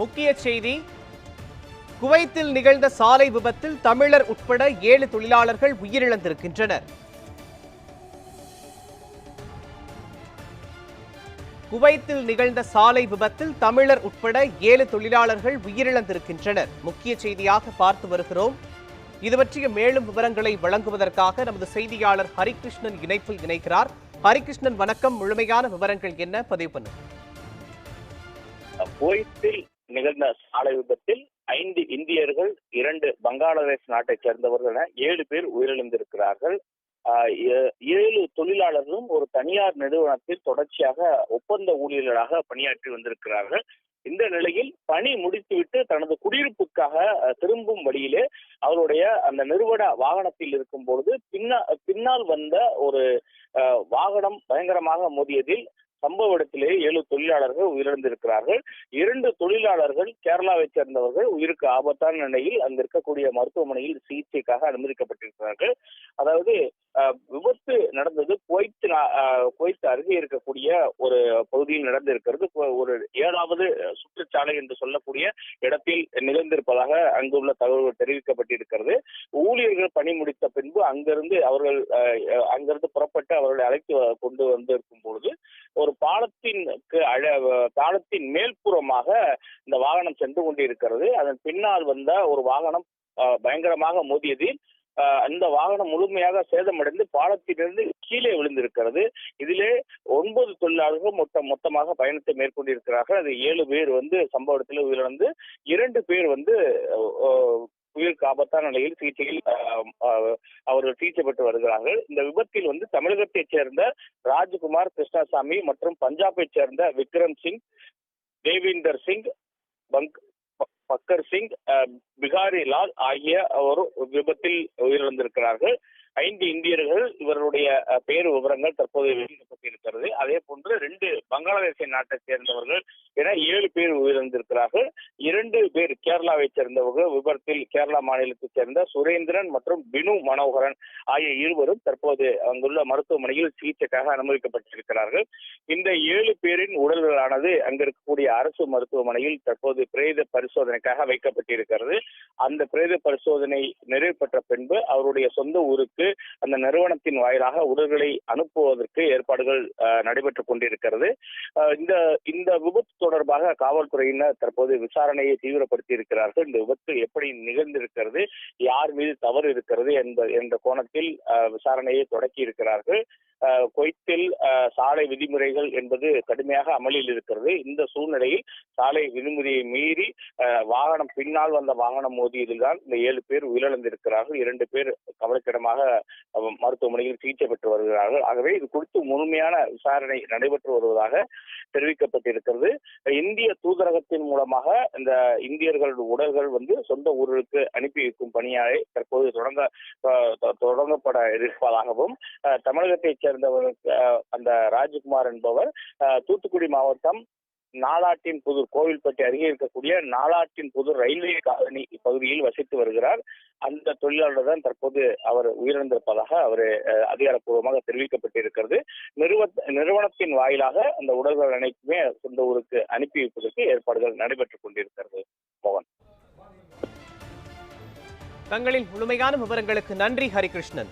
முக்கிய செய்தி. குவைத்தில் நிகழ்ந்த சாலை விபத்தில் தமிழர் உட்பட ஏழு தொழிலாளர்கள் உயிரிழந்திருக்கின்றனர். குவைத்தில் நிகழ்ந்த சாலை விபத்தில் தமிழர் உட்பட ஏழு தொழிலாளர்கள் உயிரிழந்திருக்கின்றனர். முக்கிய செய்தியாக பார்த்து வருகிறோம். இது பற்றிய மேலும் விவரங்களை வழங்குவதற்காக நமது செய்தியாளர் ஹரிகிருஷ்ணன் இணைப்பில் இணைக்கிறார் ஹரிகிருஷ்ணன் வணக்கம். முழுமையான விவரங்கள் என்ன? பதிவு பண்ணுங்க. குவைத்தில் நிகழ்ந்த சாலை விபத்தில் ஐந்து இந்தியர்கள் இரண்டு பங்களாதேஷ் நாட்டைச் சேர்ந்தவர்கள் என ஏழு பேர் உயிரிழந்திருக்கிறார்கள். ஏழு தொழிலாளர்களும் ஒரு தனியார் நிறுவனத்தில் தொடர்ச்சியாக ஒப்பந்த ஊழியர்களாக பணியாற்றி வந்திருக்கிறார்கள். இந்த நிலையில் பணி முடித்துவிட்டு தனது குடியிருப்புக்காக திரும்பும் வழியிலே அவருடைய அந்த நிறுவன வாகனத்தில் இருக்கும் பொழுது பின்னா பின்னால் வந்த ஒரு வாகனம் பயங்கரமாக மோதியதில் சம்பவ இடத்திலே ஏழு தொழிலாளர்கள் உயிரிழந்திருக்கிறார்கள். இரண்டு தொழிலாளர்கள் கேரளாவை சேர்ந்தவர்கள். உயிருக்கு ஆபத்தான நிலையில் அங்க இருக்கக்கூடிய மருத்துவமனையில் சிகிச்சைக்காக அனுமதிக்கப்பட்டிருக்கிறார்கள். அதாவது விபத்து நடந்தது குவைத் நா- அஹ், குவைத் அருகே இருக்கக்கூடிய ஒரு பகுதியில் நடந்திருக்கிறது. ஒரு ஏழாவது சுற்றுச்சாலை என்று சொல்லக்கூடிய இடத்தில் நிகழ்ந்திருப்பதாக அங்குள்ள தகவல்கள் தெரிவிக்கப்பட்டிருக்கிறது. ஊழியர்கள் பணி முடித்த பின்பு அங்கிருந்து அவர்கள் அஹ், அங்கிருந்து புறப்பட்டு அவர்களை அழைத்து வ- கொண்டு வந்திருக்கும் பொழுது ஒரு பாலத்தின் அழ பாலத்தின் மேல்புறமாக இந்த வாகனம் சென்று கொண்டிருக்கிறது. அதன் பின்னால் வந்த ஒரு வாகனம் அஹ், பயங்கரமாக மோதியதில் அந்த வாகனம் முழுமையாக சேதமடைந்து பாலத்திலிருந்து கீழே விழுந்திருக்கிறது. இதிலே ஒன்பது தொழிலாளர்கள் மொத்த மொத்தமாக பயணத்தை மேற்கொண்டிருக்கிறார்கள். அது ஏழு பேர் வந்து சம்பவ இடத்தில் உயிரிழந்து இரண்டு பேர் வந்து உயிருக்கு ஆபத்தான நிலையில் சிகிச்சையில் அவர்கள் சிகிச்சை பெற்று வருகிறார்கள். இந்த விபத்தில் வந்து தமிழகத்தைச் சேர்ந்த ராஜ்குமார் கிருஷ்ணசாமி மற்றும் பஞ்சாபைச் சேர்ந்த விக்ரம் சிங் தேவீந்தர் சிங் பங்க் பக்கர் சிங் அஹ், பிகாரி லால் ஆகிய ஒரு விபத்தில் உயிரிழந்திருக்கிறார்கள். ஐந்து இந்தியர்கள் இவருடைய பெயர் விவரங்கள் தற்போது வெளியிடப்பட்டிருக்கிறது. அதே போன்று ரெண்டு பங்களாதேச நாட்டை சேர்ந்தவர்கள் என ஏழு பேர் உயிரிழந்திருக்கிறார்கள். இரண்டு பேர் கேரளாவை சேர்ந்தவங்க விபத்தில் கேரளா மாநிலத்தைச் சேர்ந்த சுரேந்திரன் மற்றும் பினு மனோகரன் ஆகிய இருவரும் தற்போது அங்குள்ள மருத்துவமனையில் சிகிச்சைக்காக அனுமதிக்கப்பட்டிருக்கிறார்கள். இந்த ஏழு பேரின் உடல்களானது அங்க இருக்கக்கூடிய அரசு மருத்துவமனையில் தற்போது பிரேத பரிசோதனைக்காக வைக்கப்பட்டிருக்கிறது. அந்த பிரேத பரிசோதனை நிறைவு பெற்ற பின்பு அவருடைய சொந்த ஊருக்கு அந்த நிறுவனத்தின் வாயிலாக உடல்களை அனுப்புவதற்கு ஏற்பாடுகள் அஹ், நடைபெற்றுக் கொண்டிருக்கிறது. இந்த இந்த விபத்து தொடர்பாக காவல்துறையினர் தற்போது விசாரணையை தீவிரப்படுத்தி இருக்கிறார்கள் இந்த விபத்து எப்படி நிகழ்ந்திருக்கிறது? யார் மீது தவறு இருக்கிறது? என்ப என்ற கோணத்தில் விசாரணையை தொடக்கி இருக்கிறார்கள் குவைத்தில் சாலை விதிமுறைகள் என்பது கடுமையாக அமலில் இருக்கிறது. இந்த சூழ்நிலையில் சாலை விதிமுறையை மீறி வாகனம் பின்னால் வந்த வாகனம் மோதியதில்தான் இந்த ஏழு பேர் உயிரிழந்திருக்கிறார்கள். இரண்டு பேர் கவலைக்கிடமாக மருத்துவமனையில் சிகிச்சை பெற்று வருகிறார்கள். ஆகவே இது குறித்து முழுமையான விசாரணை நடைபெற்று வருவதாக தெரிவிக்கப்பட்டிருக்கிறது. இந்திய தூதரகத்தின் மூலமாக இந்த இந்தியர்களது உடல்கள் வந்து சொந்த ஊர்களுக்கு அனுப்பி வைக்கும் பணியாய் தற்போது தொடங்க தொ- தொடங்கப்பட இருப்பதாகவும் அஹ், தமிழகத்தைச் சேர்ந்தவர் அந்த ராஜ்குமார் என்பவர் தூத்துக்குடி மாவட்டம் நாலாட்டின் புதூர் கோவில்பட்டி அருகே இருக்கக்கூடிய நாலாட்டின் புதூர் ரயில்வே காலனி பகுதியில் வசித்து வருகிறார். அந்த தொழிலாளர் தான் தற்போது அவர் உயிரிழந்திருப்பதாக அவர் அஹ், அதிகாரப்பூர்வமாக தெரிவிக்கப்பட்டிருக்கிறது. நிறுவ நிறுவனத்தின் வாயிலாக அந்த உடல்கள் அனைத்துமே சொந்த ஊருக்கு அனுப்பி வைப்பதற்கு ஏற்பாடுகள் நடைபெற்றுக் கொண்டிருக்கிறது. மோகன். தங்களின் முழுமையான விவரங்களுக்கு நன்றி ஹரிகிருஷ்ணன்.